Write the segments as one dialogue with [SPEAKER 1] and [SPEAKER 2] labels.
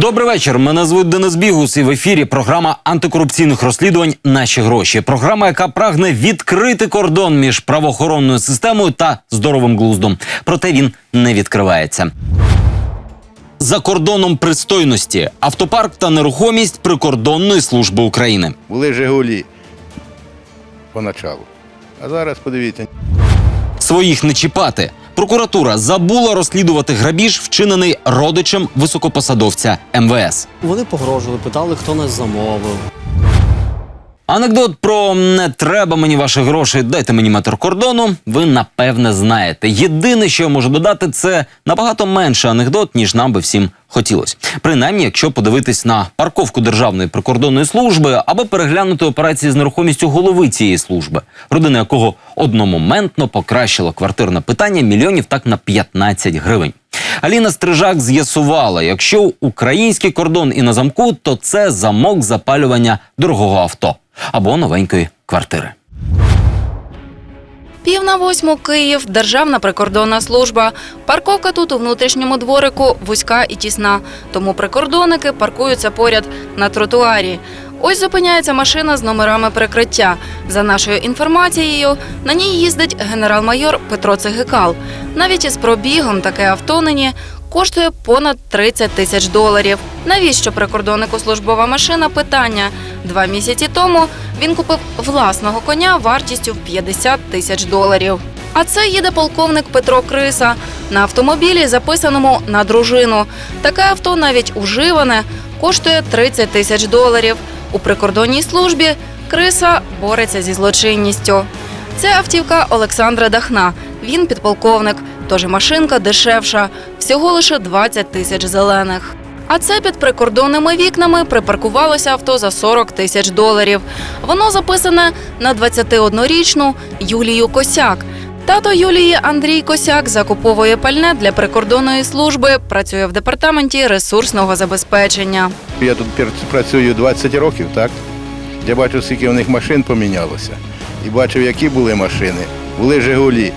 [SPEAKER 1] Добрий вечір. Мене звуть Денис Бігус. І в ефірі програма антикорупційних розслідувань Наші гроші. Програма, яка прагне відкрити кордон між правоохоронною системою та здоровим глуздом. Проте він не відкривається. За кордоном пристойності автопарк та нерухомість прикордонної служби України.
[SPEAKER 2] Були Жигулі поначалу. А зараз подивіться,
[SPEAKER 1] Своїх не чіпати. Прокуратура забула розслідувати грабіж, вчинений родичем високопосадовця МВС.
[SPEAKER 3] Вони погрожували, питали, хто нас замовив.
[SPEAKER 1] Анекдот про не треба мені ваших грошей, дайте мені метр кордону. Ви напевне знаєте. Єдине, що я можу додати, це набагато менше анекдот, ніж нам би всім хотілося. Принаймні, якщо подивитись на парковку Державної прикордонної служби або переглянути операції з нерухомістю голови цієї служби, родина якого одномоментно покращила квартирне питання мільйонів так на 15 гривень. Аліна Стрижак з'ясувала, якщо український кордон і на замку, то це замок запалювання дорогого авто або новенької квартири.
[SPEAKER 4] Пів на восьму Київ, Державна прикордонна служба. Парковка тут у внутрішньому дворику вузька і тісна, тому прикордонники паркуються поряд на тротуарі. Ось зупиняється машина з номерами прикриття. За нашою інформацією, на ній їздить генерал-майор Петро Цигикал. Навіть із пробігом таке авто нині коштує понад 30 тисяч доларів. Навіщо прикордоннику службова машина? Питання. Два місяці тому він купив власного коня вартістю в 50 тисяч доларів. А це їде полковник Петро Криса на автомобілі, записаному на дружину. Таке авто, навіть уживане, коштує 30 тисяч доларів. У прикордонній службі Криса бореться зі злочинністю. Це автівка Олександра Дахна. Він підполковник, тож машинка дешевша, всього лише 20 тисяч зелених. А це під прикордонними вікнами припаркувалося авто за 40 тисяч доларів. Воно записане на 21-річну Юлію Косяк. Тато Юлії Андрій Косяк закуповує пальне для прикордонної служби, працює в департаменті ресурсного забезпечення.
[SPEAKER 2] я тут працюю 20 років, так? Я бачу, скільки в них машин помінялося. І бачив, які були машини. Були Жигулі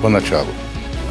[SPEAKER 2] поначалу.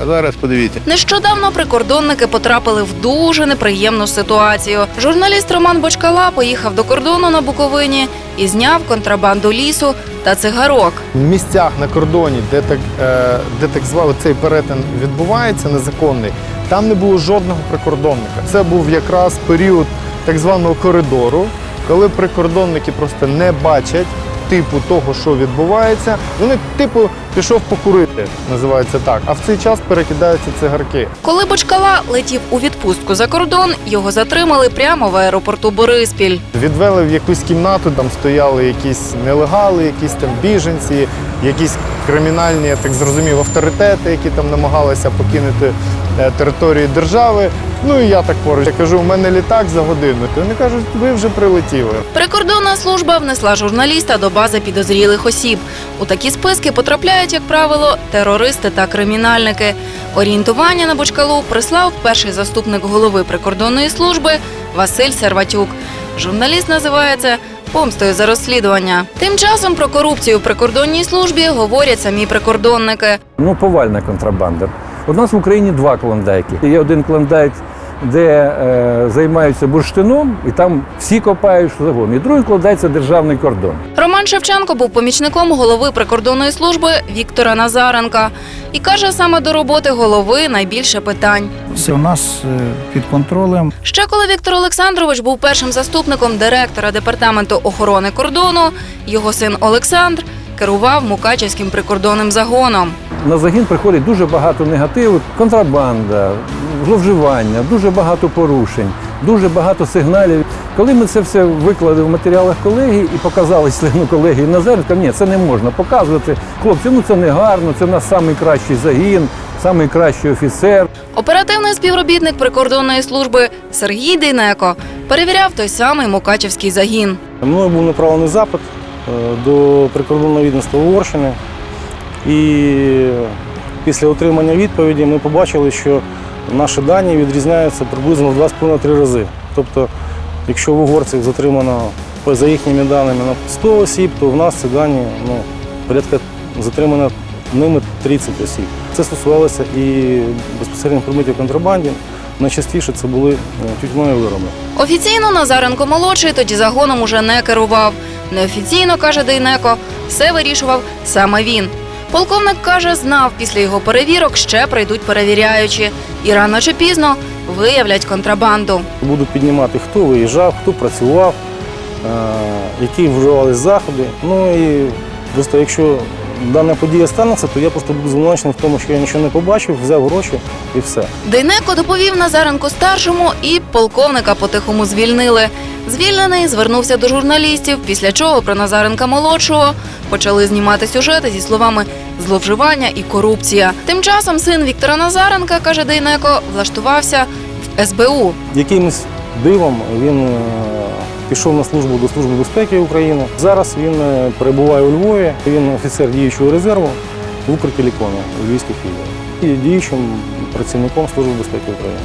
[SPEAKER 2] А зараз подивіться,
[SPEAKER 4] Нещодавно прикордонники потрапили в дуже неприємну ситуацію. Журналіст Роман Бочкала поїхав до кордону на Буковині і зняв контрабанду лісу та цигарок.
[SPEAKER 5] В місцях на кордоні, де так, е, де так званий цей перетин відбувається незаконний, там не було жодного прикордонника. Це був якраз період так званого коридору, коли прикордонники просто не бачать типу того, що відбувається. Вони, типу, пішов покурити, називається так. А в цей час перекидаються цигарки.
[SPEAKER 4] Коли Бочкала летів у відпустку за кордон, його затримали прямо в аеропорту Бориспіль.
[SPEAKER 5] Відвели в якусь кімнату, там стояли якісь нелегали, якісь там біженці, якісь кримінальні, я так зрозумів, авторитети, які там намагалися покинути е, територію держави. Ну і я так поруч. Я кажу, у мене літак за годину. То вони кажуть, ви вже прилетіли.
[SPEAKER 4] Прикордонна служба внесла журналіста до бази підозрілих осіб. У такі списки потрапляють, як правило, терористи та кримінальники. Орієнтування на Бочкалу прислав перший заступник голови прикордонної служби Василь Серватюк. Журналіст називає це помстою за розслідування. Тим часом про корупцію в прикордонній службі говорять самі прикордонники.
[SPEAKER 6] Ну, повальна контрабанда. У нас в Україні два клондайки. Є один клондайк, де е, займаються бурштином, і там всі копають що завгодно. І другий це державний кордон.
[SPEAKER 4] Роман Шевченко був помічником голови прикордонної служби Віктора Назаренка і каже, саме до роботи голови найбільше питань.
[SPEAKER 7] Все у нас е, під контролем.
[SPEAKER 4] Ще коли Віктор Олександрович був першим заступником директора департаменту охорони кордону, його син Олександр керував Мукачівським прикордонним загоном.
[SPEAKER 6] На загін приходить дуже багато негативу, контрабанда, зловживання, дуже багато порушень, дуже багато сигналів. Коли ми це все виклали в матеріалах колегії і показали члену колегії Назаренка, сказав, ні, це не можна показувати. Хлопці, ну це не гарно, це в нас найкращий загін, найкращий офіцер.
[SPEAKER 4] Оперативний співробітник прикордонної служби Сергій Дейнеко перевіряв той самий Мукачівський загін.
[SPEAKER 8] Мною був направлений запит е, до прикордонного відомства Угорщини. І після отримання відповіді ми побачили, що наші дані відрізняються приблизно в 2,5-3 рази. Тобто, якщо в угорців затримано за їхніми даними на 100 осіб, то в нас ці дані ну, порядка затримано ними 30 осіб. Це стосувалося і безпосередньо предметів контрабанді, найчастіше це були е, тютюнові вироби.
[SPEAKER 4] Офіційно Назаренко молодший тоді загоном уже не керував. Неофіційно каже Дейнеко, все вирішував саме він. Полковник каже, знав, після його перевірок ще прийдуть перевіряючі, і рано чи пізно виявлять контрабанду.
[SPEAKER 8] Буду піднімати, хто виїжджав, хто працював, е, які вживали заходи. Ну і просто якщо дана подія станеться, то я просто буду звинувачений в тому, що я нічого не побачив, взяв гроші і все.
[SPEAKER 4] Дейнеко доповів Назаренку старшому, і полковника потихому звільнили. Звільнений звернувся до журналістів, після чого про Назаренка молодшого почали знімати сюжети зі словами зловживання і корупція. Тим часом син Віктора Назаренка, каже Дейнеко, влаштувався в СБУ.
[SPEAKER 8] Якимось дивом він е, пішов на службу до Служби безпеки України. Зараз він е, перебуває у Львові. Він офіцер діючого резерву в Укртелекомі у Львівських філіях. І діючим працівником Служби безпеки України.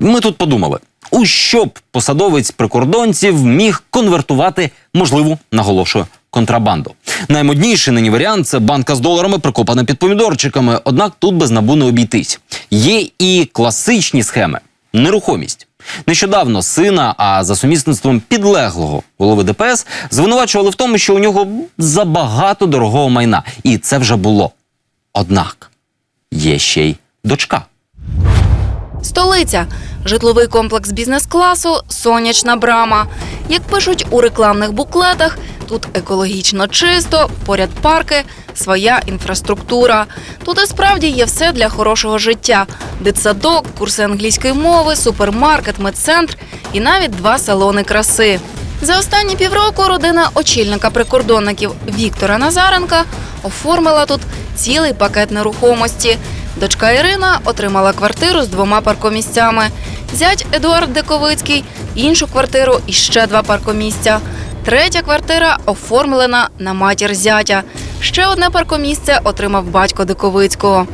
[SPEAKER 1] Ми тут подумали, у що б посадовець прикордонців міг конвертувати можливу, наголошую, контрабанду. Наймодніший нині варіант це банка з доларами, прикопана під помідорчиками. Однак тут без набу не обійтись. Є і класичні схеми нерухомість. Нещодавно сина, а за сумісництвом підлеглого голови ДПС звинувачували в тому, що у нього забагато дорогого майна, і це вже було. Однак є ще й дочка.
[SPEAKER 4] Столиця житловий комплекс бізнес-класу Сонячна брама. Як пишуть у рекламних буклетах, тут екологічно чисто, поряд парки, своя інфраструктура. Тут і справді є все для хорошого життя: дитсадок, курси англійської мови, супермаркет, медцентр і навіть два салони краси. За останні півроку родина очільника прикордонників Віктора Назаренка оформила тут цілий пакет нерухомості. Дочка Ірина отримала квартиру з двома паркомісцями. Зять Едуард Дековицький іншу квартиру і ще два паркомісця. Третя квартира оформлена на матір зятя. Ще одне паркомісце отримав батько Диковицького.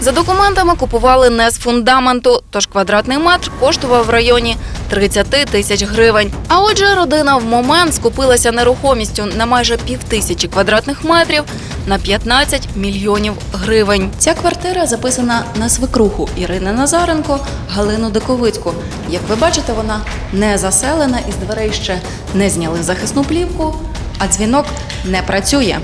[SPEAKER 4] За документами купували не з фундаменту, тож квадратний метр коштував в районі 30 тисяч гривень. А отже, родина в момент скупилася нерухомістю на майже півтисячі квадратних метрів на 15 мільйонів гривень. Ця квартира записана на свекруху Ірини Назаренко, Галину Диковицьку. Як ви бачите, вона не заселена із дверей ще не зняли захисну плівку, а дзвінок не працює.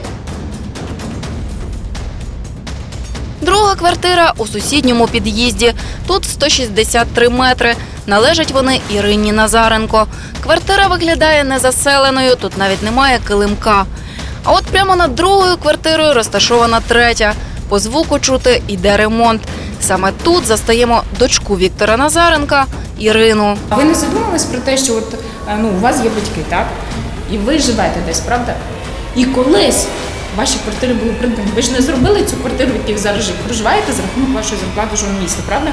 [SPEAKER 4] Друга квартира у сусідньому під'їзді. Тут 163 метри. Належать вони Ірині Назаренко. Квартира виглядає незаселеною, тут навіть немає килимка. А от прямо над другою квартирою розташована третя. По звуку чути йде ремонт. Саме тут застаємо дочку Віктора Назаренка Ірину.
[SPEAKER 9] Ви не задумались про те, що от, е, ну, у вас є батьки, так? І ви живете десь, правда? І колись ваші квартири були придбані. Ви ж не зробили цю квартиру, в якій ви зараз живете. Проживаєте за рахунок вашої зарплати міста, правда?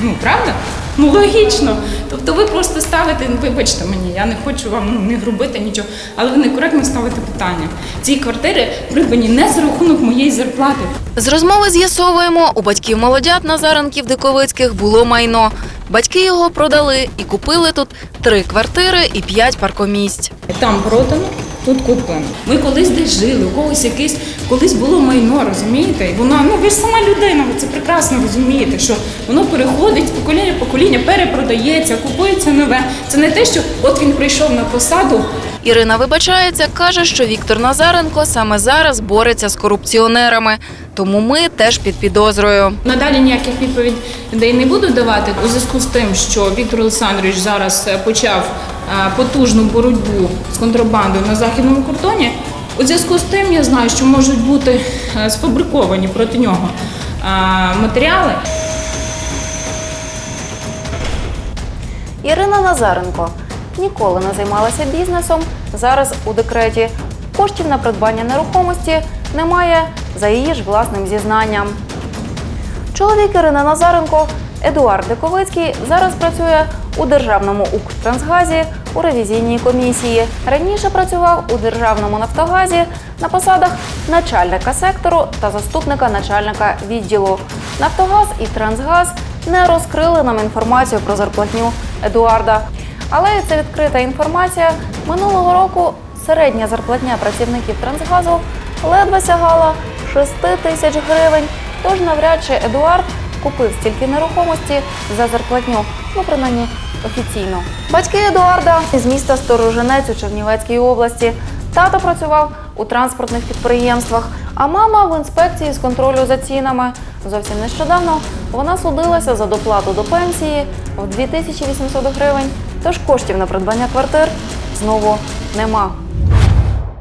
[SPEAKER 9] Ну, правда? Ну, логічно. Тобто ви просто ставите, ну, вибачте мені, я не хочу вам ну, не грубити нічого, але ви некоректно ставите питання. Ці квартири придбані не за рахунок моєї зарплати.
[SPEAKER 4] З розмови з'ясовуємо, у батьків молодят Назаренків Диковицьких було майно. Батьки його продали і купили тут три квартири і п'ять паркомісць.
[SPEAKER 9] Там продано, тут куплено. Ми колись десь жили, у когось якесь колись було майно, розумієте? І вона, ну ви ж сама людина, ви це прекрасно розумієте, що воно переходить з покоління в покоління, перепродається, купується нове. Це не те, що от він прийшов на посаду,
[SPEAKER 4] Ірина вибачається, каже, що Віктор Назаренко саме зараз бореться з корупціонерами. Тому ми теж під підозрою.
[SPEAKER 9] Надалі ніяких відповідей не буду давати у зв'язку з тим, що Віктор Олександрович зараз е, почав потужну боротьбу з контрабандою на західному кордоні. У зв'язку з тим я знаю, що можуть бути е, сфабриковані проти нього е, матеріали.
[SPEAKER 4] Ірина Назаренко ніколи не займалася бізнесом. Зараз у декреті коштів на придбання нерухомості немає за її ж власним зізнанням. Чоловік Ірини Назаренко Едуард Диковицький зараз працює у державному Укртрансгазі у ревізійній комісії. Раніше працював у державному Нафтогазі на посадах начальника сектору та заступника начальника відділу. Нафтогаз і Трансгаз не розкрили нам інформацію про зарплатню Едуарда. Але це відкрита інформація. Минулого року середня зарплатня працівників Трансгазу ледве сягала 6 тисяч гривень. Тож навряд чи Едуард купив стільки нерухомості за зарплатню, ну принаймні офіційно. Батьки Едуарда з міста Сторожинець у Чернівецькій області. Тато працював у транспортних підприємствах, а мама в інспекції з контролю за цінами. Зовсім нещодавно вона судилася за доплату до пенсії в 2800 гривень, тож коштів на придбання квартир знову нема.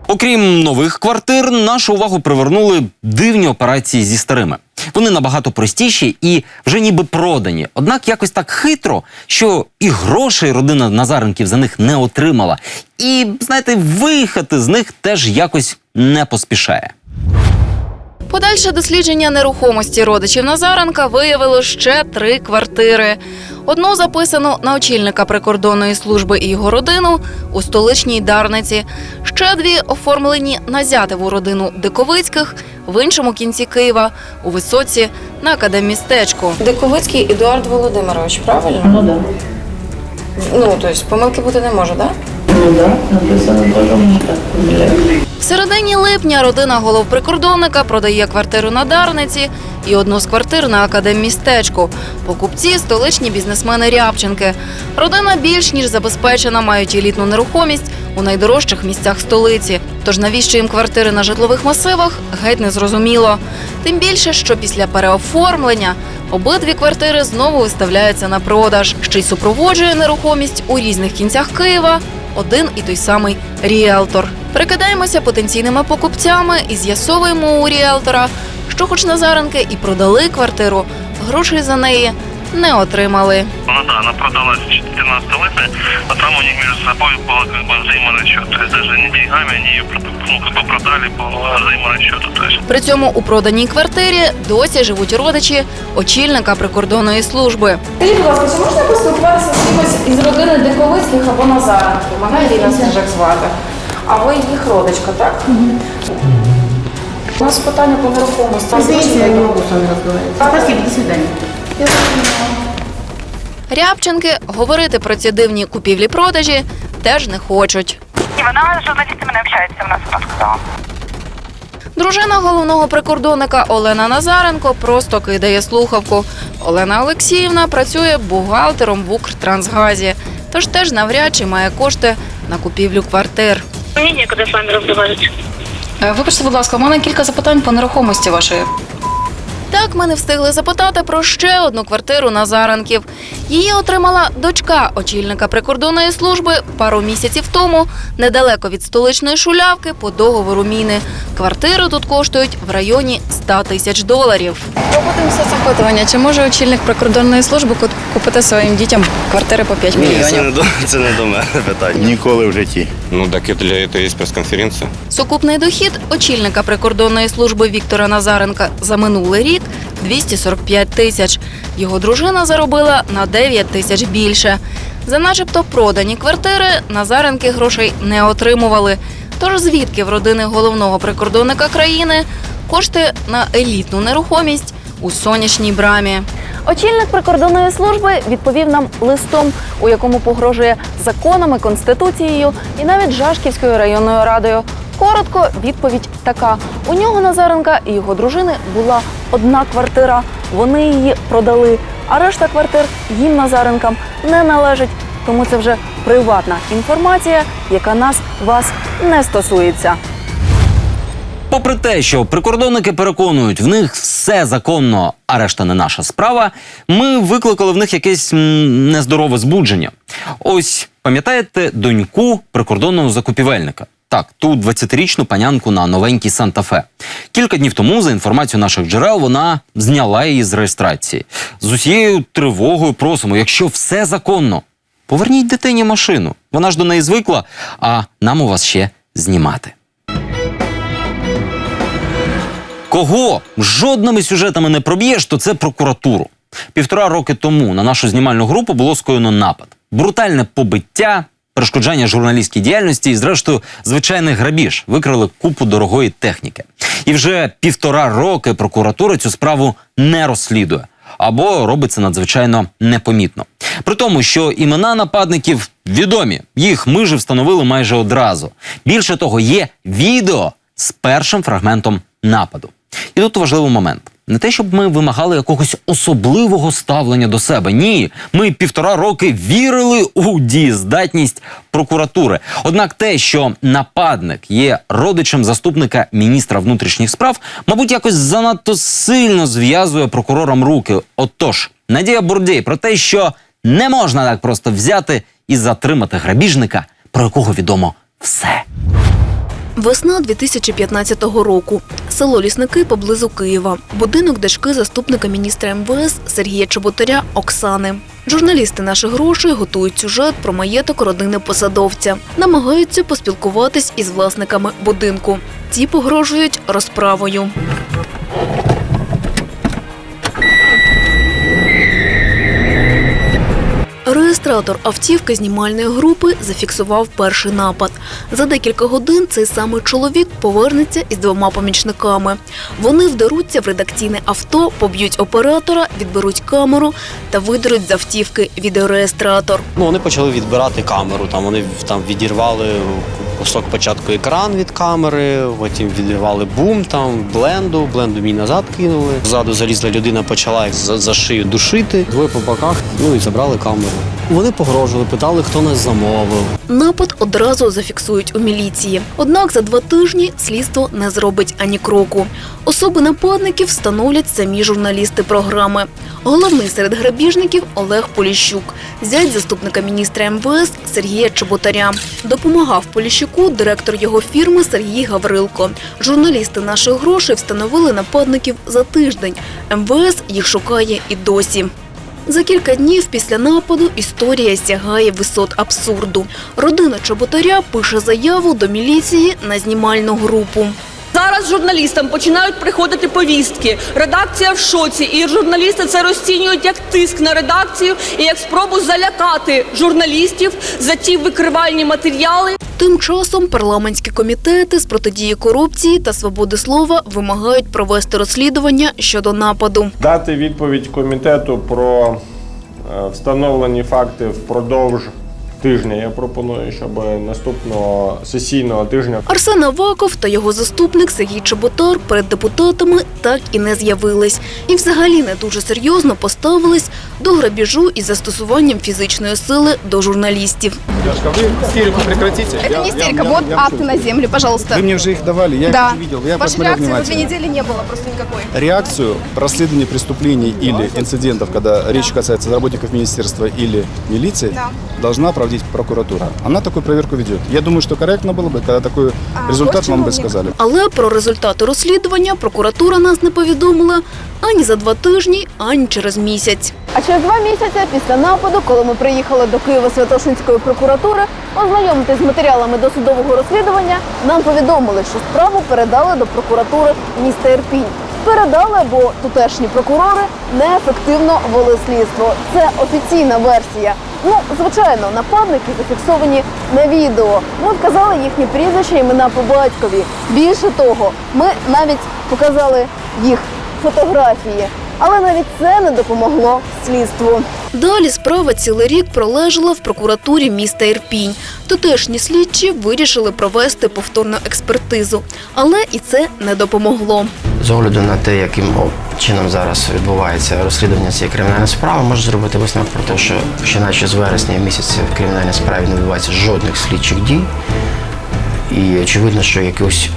[SPEAKER 1] Окрім нових квартир, нашу увагу привернули дивні операції зі старими. Вони набагато простіші і вже ніби продані. Однак якось так хитро, що і грошей родина Назаренків за них не отримала. І, знаєте, виїхати з них теж якось не поспішає.
[SPEAKER 4] Подальше дослідження нерухомості родичів Назаренка виявило ще три квартири. Одну записано на очільника прикордонної служби і його родину у столичній Дарниці. Ще дві оформлені на зятеву родину Диковицьких в іншому кінці Києва у висоці на академістечку. Диковицький Едуард Володимирович, правильно?
[SPEAKER 10] Ну да.
[SPEAKER 4] Ну тобто помилки бути не може, так? В середині липня родина головприкордонника продає квартиру на Дарниці і одну з квартир на академмістечку. Покупці столичні бізнесмени Рябченки. Родина більш ніж забезпечена, мають елітну нерухомість у найдорожчих місцях столиці. Тож навіщо їм квартири на житлових масивах геть не зрозуміло. Тим більше, що після переоформлення обидві квартири знову виставляються на продаж, ще й супроводжує нерухомість у різних кінцях Києва один і той самий ріелтор. Прикидаємося потенційними покупцями і з'ясовуємо у ріелтора, що, хоч Назаренки і продали квартиру, грошей за неї не отримали.
[SPEAKER 11] Ну да, она продалась 14 липня, а там у них между собой было как бы взаиморасчет. То есть даже не деньгами они ее ну, как бы продали по взаиморасчету. То есть
[SPEAKER 4] При цьому у проданій квартирі досі живуть родичі очільника прикордонної служби.
[SPEAKER 9] Скажіть, будь ласка, чи можна поспілкуватися з кимось із родини Диковицьких або Назаренків? Мене Ірина Сніжак звати. А ви їх родичка, так? У нас питання по нерухомості.
[SPEAKER 10] Извините, я не могу с вами разговаривать. Спасибо, до свидания.
[SPEAKER 4] Рябченки говорити про ці дивні купівлі-продажі теж не хочуть.
[SPEAKER 12] Ні, вона з журналістами не общається, вона сама сказала.
[SPEAKER 4] Дружина головного прикордонника Олена Назаренко просто кидає слухавку. Олена Олексіївна працює бухгалтером в Укртрансгазі, тож теж навряд чи має кошти на купівлю квартир.
[SPEAKER 12] Мені нікуди з вами розмовляти.
[SPEAKER 4] Е, Вибачте, будь ласка, у мене кілька запитань по нерухомості вашої. Так ми не встигли запитати про ще одну квартиру на Заранків. Її отримала дочка очільника прикордонної служби пару місяців тому, недалеко від столичної шулявки по договору міни. Квартири тут коштують в районі 100 тисяч доларів. Проводимося запитування, чи може очільник прикордонної служби купити своїм дітям квартири по 5 мільйонів?
[SPEAKER 11] до, це не до мене питання.
[SPEAKER 2] Ніколи в житті.
[SPEAKER 11] Ну так для этого есть пресс-конференция.
[SPEAKER 4] Сукупний дохід очільника прикордонної служби Віктора Назаренка за минулий рік 245 тисяч. Його дружина заробила на 9 тисяч більше. За начебто продані квартири Назаренки грошей не отримували. Тож звідки в родини головного прикордонника країни кошти на елітну нерухомість у сонячній брамі? Очільник прикордонної служби відповів нам листом, у якому погрожує законами, конституцією і навіть Жашківською районною радою. Коротко, відповідь така: у нього Назаренка і його дружини була одна квартира. Вони її продали, а решта квартир їм Назаренкам не належить. Тому це вже приватна інформація, яка нас вас не стосується.
[SPEAKER 1] Попри те, що прикордонники переконують, в них все законно, а решта не наша справа. Ми викликали в них якесь нездорове збудження. Ось пам'ятаєте доньку прикордонного закупівельника? Так, ту 20-річну панянку на новенькій Санта-Фе. Кілька днів тому, за інформацією наших джерел, вона зняла її з реєстрації. З усією тривогою просимо, якщо все законно, поверніть дитині машину. Вона ж до неї звикла, а нам у вас ще знімати. Кого жодними сюжетами не проб'єш, то це прокуратуру. Півтора роки тому на нашу знімальну групу було скоєно напад, брутальне побиття, перешкоджання журналістській діяльності і, зрештою, звичайний грабіж. Викрали купу дорогої техніки. І вже півтора роки прокуратура цю справу не розслідує або робить це надзвичайно непомітно. При тому, що імена нападників відомі, їх ми ж встановили майже одразу. Більше того, є відео з першим фрагментом нападу. І тут важливий момент. Не те, щоб ми вимагали якогось особливого ставлення до себе. Ні, ми півтора роки вірили у дієздатність прокуратури. Однак те, що нападник є родичем заступника міністра внутрішніх справ, мабуть, якось занадто сильно зв'язує прокурорам руки. Отож, Надія Бурдєй про те, що не можна так просто взяти і затримати грабіжника, про якого відомо все.
[SPEAKER 13] Весна 2015 року. Село Лісники поблизу Києва. Будинок дочки заступника міністра МВС Сергія Чоботаря Оксани. Журналісти наших грошей готують сюжет про маєток родини посадовця. Намагаються поспілкуватись із власниками будинку. Ті погрожують розправою. Реєстратор автівки знімальної групи зафіксував перший напад. За декілька годин цей самий чоловік повернеться із двома помічниками. Вони вдаруться в редакційне авто, поб'ють оператора, відберуть камеру та видеруть з автівки відеореєстратор.
[SPEAKER 3] Ну, вони почали відбирати камеру. Там вони там відірвали кусок початку екран від камери, потім відірвали бум, там бленду, бленду мій назад кинули. Ззаду залізла людина, почала їх за, за шию душити. Двоє по боках, ну і забрали камеру. Вони погрожували, питали, хто нас замовив.
[SPEAKER 13] Напад одразу зафіксують у міліції. Однак за два тижні слідство не зробить ані кроку. Особи нападників встановлять самі журналісти програми. Головний серед грабіжників Олег Поліщук, зять заступника міністра МВС Сергія Чеботаря. Допомагав Поліщуку директор його фірми Сергій Гаврилко. Журналісти наших грошей встановили нападників за тиждень. МВС їх шукає і досі. За кілька днів після нападу історія сягає висот абсурду. Родина Чоботаря пише заяву до міліції на знімальну групу.
[SPEAKER 14] Зараз журналістам починають приходити повістки. Редакція в шоці, і журналісти це розцінюють як тиск на редакцію і як спробу залякати журналістів за ті викривальні матеріали.
[SPEAKER 13] Тим часом парламентські комітети з протидії корупції та свободи слова вимагають провести розслідування щодо нападу.
[SPEAKER 15] Дати відповідь комітету про е, встановлені факти впродовж тижня. Я пропоную, щоб наступного сесійного тижня
[SPEAKER 13] Арсен Аваков та його заступник Сергій Чеботар перед депутатами так і не з'явились. І взагалі не дуже серйозно поставились до грабіжу із застосуванням фізичної сили до журналістів.
[SPEAKER 16] Девушка, вы истерику прекратите.
[SPEAKER 10] Это не истерика, вот акты на землю, пожалуйста.
[SPEAKER 16] Вы мне уже их давали, я
[SPEAKER 10] Да.
[SPEAKER 16] их не видел, я
[SPEAKER 10] Вашей
[SPEAKER 16] посмотрел
[SPEAKER 10] реакции за две
[SPEAKER 16] внимательно.
[SPEAKER 10] недели не было просто никакой.
[SPEAKER 16] Реакцию по расследованию преступлений или инцидентов, когда речь касается работников министерства или милиции,
[SPEAKER 10] Да.
[SPEAKER 16] должна проводить прокуратура. Она такую проверку ведет. Я думаю, что корректно было бы, когда такой
[SPEAKER 10] А,
[SPEAKER 16] результат
[SPEAKER 10] вот
[SPEAKER 16] вам бы
[SPEAKER 10] чиновник.
[SPEAKER 16] сказали.
[SPEAKER 13] Але про результати розслідування прокуратура нас не повідомила ані за два тижні, ані через місяць.
[SPEAKER 10] А через два місяці після нападу, коли ми приїхали до Києва Святошинської прокуратури, ознайомитись з матеріалами досудового розслідування, нам повідомили, що справу передали до прокуратури міста Ірпінь. Передали, бо тутешні прокурори неефективно вели слідство. Це офіційна версія. Ну, звичайно, нападники зафіксовані на відео. Ми вказали їхні прізвища, імена по батькові. Більше того, ми навіть показали їх фотографії. Але навіть це не допомогло слідству.
[SPEAKER 13] Далі справа цілий рік пролежала в прокуратурі міста Ірпінь. Тутешні слідчі вирішили провести повторну експертизу, але і це не допомогло.
[SPEAKER 17] З огляду на те, яким чином зараз відбувається розслідування цієї кримінальної справи, можу зробити висновок про те, що починаючи з вересня місяця в кримінальній справі не відбувається жодних слідчих дій. І очевидно, що якогось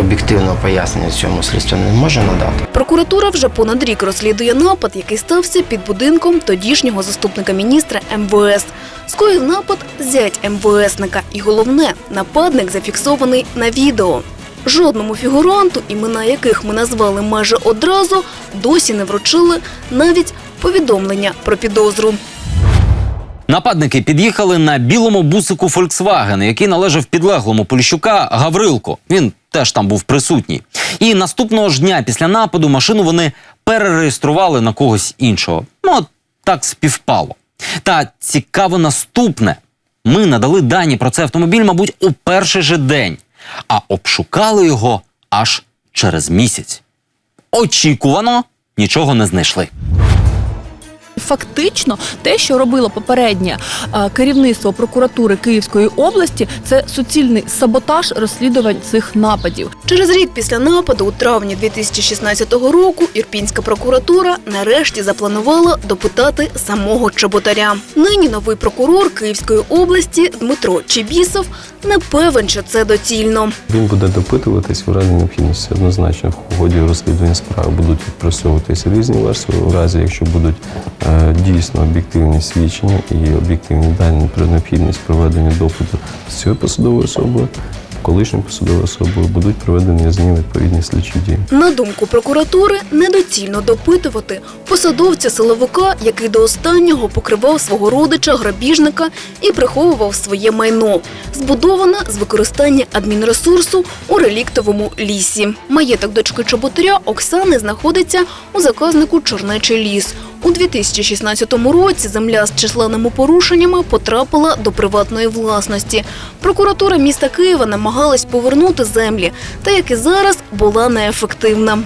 [SPEAKER 17] об'єктивного пояснення цьому слідство не може надати.
[SPEAKER 13] Прокуратура вже понад рік розслідує напад, який стався під будинком тодішнього заступника міністра МВС. Скоїв напад зять МВСника. І головне, нападник зафіксований на відео. Жодному фігуранту, імена яких ми назвали майже одразу, досі не вручили навіть повідомлення про підозру.
[SPEAKER 1] Нападники під'їхали на білому бусику Volkswagen, який належав підлеглому Поліщука Гаврилко. Він теж там був присутній. І наступного ж дня після нападу машину вони перереєстрували на когось іншого. Ну, от так співпало. Та цікаво наступне. Ми надали дані про цей автомобіль, мабуть, у перший же день, а обшукали його аж через місяць. Очікувано нічого не знайшли.
[SPEAKER 18] Фактично, те, що робило попереднє е, керівництво прокуратури Київської області, це суцільний саботаж розслідувань цих нападів.
[SPEAKER 13] Через рік після нападу у травні 2016 року Ірпінська прокуратура нарешті запланувала допитати самого Чеботаря. Нині новий прокурор Київської області Дмитро Чебісов не певен, що це доцільно.
[SPEAKER 19] Він буде допитуватись в разі необхідності однозначно в ході розслідування справи будуть відпрацьовуватися різні версії. У разі, якщо будуть е, дійсно об'єктивні свідчення і об'єктивні дані про необхідність проведення допиту з цією посадовою особою, колишньою посадовою особою будуть проведені з ним відповідні слідчі дії.
[SPEAKER 13] На думку прокуратури, недоцільно допитувати посадовця силовика, який до останнього покривав свого родича грабіжника і приховував своє майно, збудоване з використання адмінресурсу у реліктовому лісі. Маєток дочки Чоботаря Оксани знаходиться у заказнику Чорнечий ліс. У 2016 році земля з численними порушеннями потрапила до приватної власності. Прокуратура міста Києва намагалась повернути землі, та як і зараз була неефективна.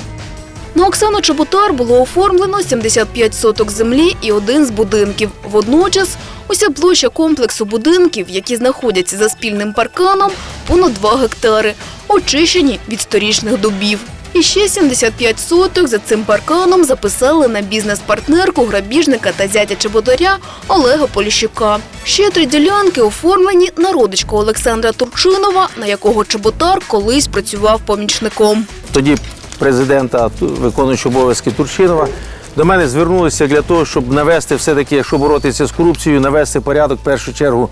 [SPEAKER 13] На Оксану Чоботар було оформлено 75 соток землі і один з будинків. Водночас уся площа комплексу будинків, які знаходяться за спільним парканом, понад 2 гектари, очищені від сторічних дубів. І ще 75 соток за цим парканом записали на бізнес-партнерку грабіжника та зятя Чеботаря Олега Поліщука. Ще три ділянки оформлені на родичку Олександра Турчинова, на якого Чеботар колись працював помічником.
[SPEAKER 20] тоді президента, виконуючого обов'язки Турчинова, до мене звернулися для того, щоб навести все-таки, якщо боротися з корупцією, навести порядок в першу чергу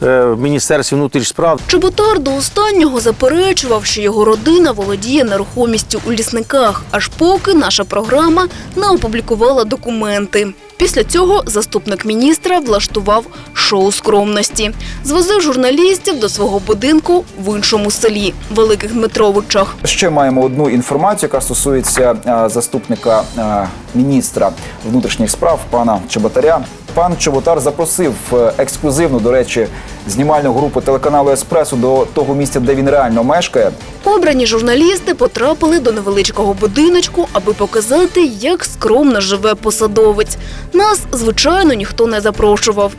[SPEAKER 20] в Міністерстві внутрішніх справ.
[SPEAKER 13] Чеботар до останнього заперечував, що його родина володіє нерухомістю у лісниках, аж поки наша програма не опублікувала документи. Після цього заступник міністра влаштував шоу скромності. Звозив журналістів до свого будинку в іншому селі Великих Дмитровичах.
[SPEAKER 21] Ще маємо одну інформацію, яка стосується е, заступника е, міністра внутрішніх справ пана Чеботаря. Пан Чоботар запросив е, ексклюзивну, до речі, знімальну групу телеканалу Еспресо до того місця, де він реально мешкає.
[SPEAKER 13] Обрані журналісти потрапили до невеличкого будиночку, аби показати, як скромно живе посадовець. Нас, звичайно, ніхто не запрошував.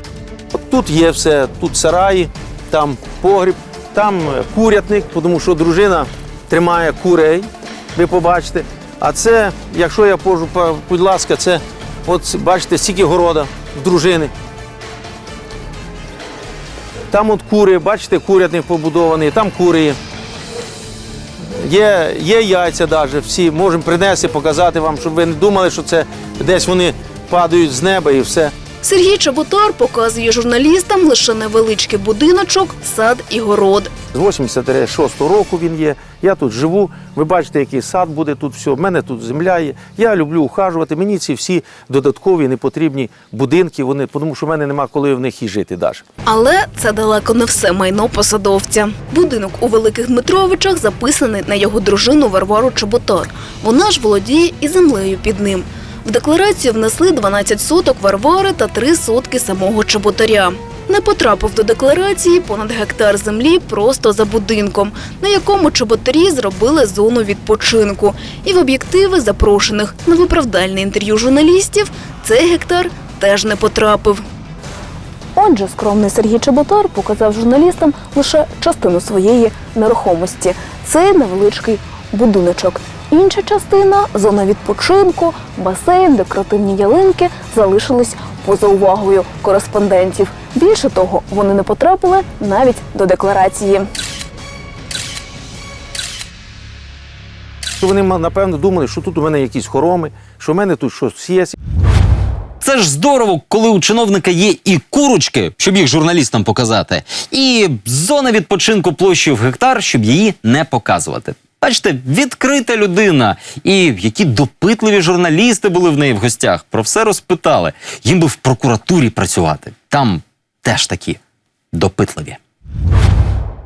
[SPEAKER 20] Тут є все, тут сараї, там погріб, там е, курятник, тому що дружина тримає курей, ви побачите. А це, якщо я пожу, будь ласка, це от бачите, стільки города в дружини. Там от кури, бачите, курятник побудований, там кури є. Є, яйця навіть, всі можемо принести, показати вам, щоб ви не думали, що це десь вони падають з неба і все.
[SPEAKER 13] Сергій Чеботар показує журналістам лише невеличкий будиночок, сад і город.
[SPEAKER 20] З 86 року він є. Я тут живу. Ви бачите, який сад буде тут все. В мене тут земля є. Я люблю ухажувати. Мені ці всі додаткові непотрібні будинки, вони, тому що в мене нема коли в них і жити навіть.
[SPEAKER 13] Але це далеко не все майно посадовця. Будинок у Великих Дмитровичах записаний на його дружину Варвару Чеботар. Вона ж володіє і землею під ним. В декларацію внесли 12 соток Варвари та 3 сотки самого Чеботаря. Не потрапив до декларації понад гектар землі просто за будинком, на якому чоботарі зробили зону відпочинку. І в об'єктиви запрошених на виправдальне інтерв'ю журналістів цей гектар теж не потрапив. Отже, скромний Сергій Чеботар показав журналістам лише частину своєї нерухомості. Це невеличкий будиночок. Інша частина зона відпочинку, басейн, декоративні ялинки залишились поза увагою кореспондентів. Більше того, вони не потрапили навіть до декларації.
[SPEAKER 20] Вони напевно думали, що тут у мене якісь хороми, що в мене тут щось є.
[SPEAKER 1] Це ж здорово, коли у чиновника є і курочки, щоб їх журналістам показати, і зона відпочинку площею в гектар, щоб її не показувати. Бачите, відкрита людина, і які допитливі журналісти були в неї в гостях. Про все розпитали. Їм би в прокуратурі працювати. Там теж такі допитливі.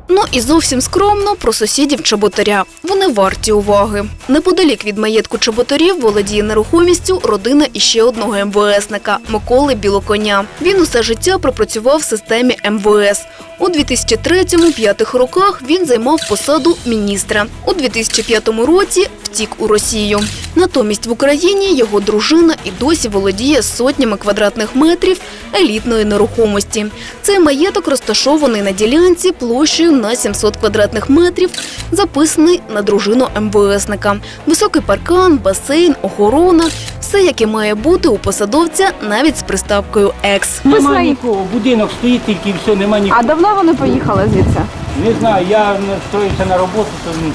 [SPEAKER 13] Ну і зовсім скромно про сусідів Чеботаря. Вони варті уваги. Неподалік від маєтку Чеботарів володіє нерухомістю родина іще одного МВСника Миколи Білоконя. Він усе життя пропрацював в системі МВС. У 2003-2005 роках він займав посаду міністра. У 2005 році втік у Росію. Натомість в Україні його дружина і досі володіє сотнями квадратних метрів елітної нерухомості. Цей маєток розташований на ділянці площею на 700 квадратних метрів, записаний на дружину МВСника. Високий паркан, басейн, охорона все, яке має бути у посадовця, навіть з приставкою екс.
[SPEAKER 22] Нема нікого, будинок стоїть тільки все, нема нікого.
[SPEAKER 10] А давно вони поїхали звідси?
[SPEAKER 22] Не знаю, я настроївся на роботу, то ні-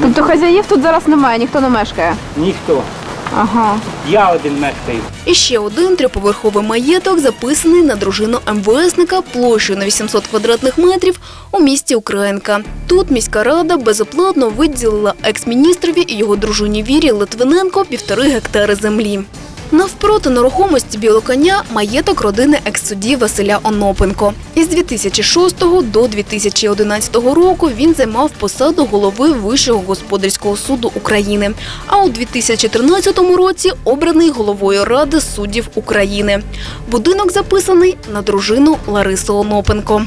[SPEAKER 10] Тобто хазяїв тут зараз немає, ніхто не мешкає.
[SPEAKER 22] ніхто.
[SPEAKER 10] Ага.
[SPEAKER 22] Я один мешкаю.
[SPEAKER 13] І ще один триповерховий маєток записаний на дружину МВСника площею на 800 квадратних метрів у місті Українка. Тут міська рада безоплатно виділила екс-міністрові і його дружині Вірі Литвиненко півтори гектари землі. Навпроти нерухомості білоконя маєток родини екс-судді Василя Онопенко. Із 2006 до 2011 року він займав посаду голови Вищого господарського суду України. А у 2013 році обраний головою Ради суддів України. Будинок записаний на дружину Ларису Онопенко.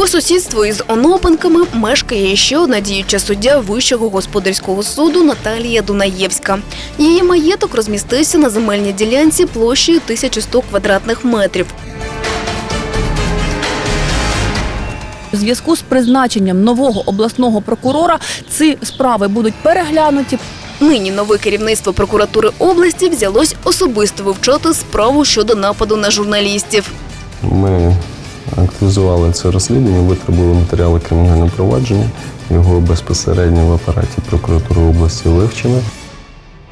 [SPEAKER 13] По сусідству із Онопенками мешкає ще одна діюча суддя Вищого господарського суду Наталія Дунаєвська. Її маєток розмістився на земельній ділянці площею 1100 квадратних метрів.
[SPEAKER 18] У зв'язку з призначенням нового обласного прокурора ці справи будуть переглянуті.
[SPEAKER 13] Нині нове керівництво прокуратури області взялось особисто вивчати справу щодо нападу на журналістів.
[SPEAKER 19] Ми активізували це розслідування, витребували матеріали кримінального провадження. Його безпосередньо в апараті прокуратури області вивчено.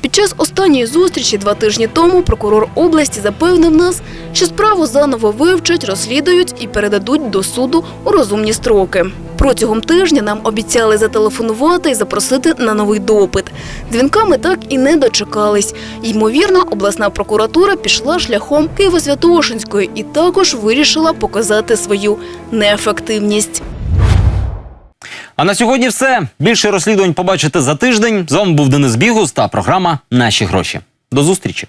[SPEAKER 13] Під час останньої зустрічі два тижні тому прокурор області запевнив нас, що справу заново вивчать, розслідують і передадуть до суду у розумні строки. Протягом тижня нам обіцяли зателефонувати і запросити на новий допит. Дзвінка ми так і не дочекались. Ймовірно, обласна прокуратура пішла шляхом Києво-Святошинської і також вирішила показати свою неефективність.
[SPEAKER 1] А на сьогодні все. Більше розслідувань побачите за тиждень. З вами був Денис Бігус та програма Наші гроші. До зустрічі.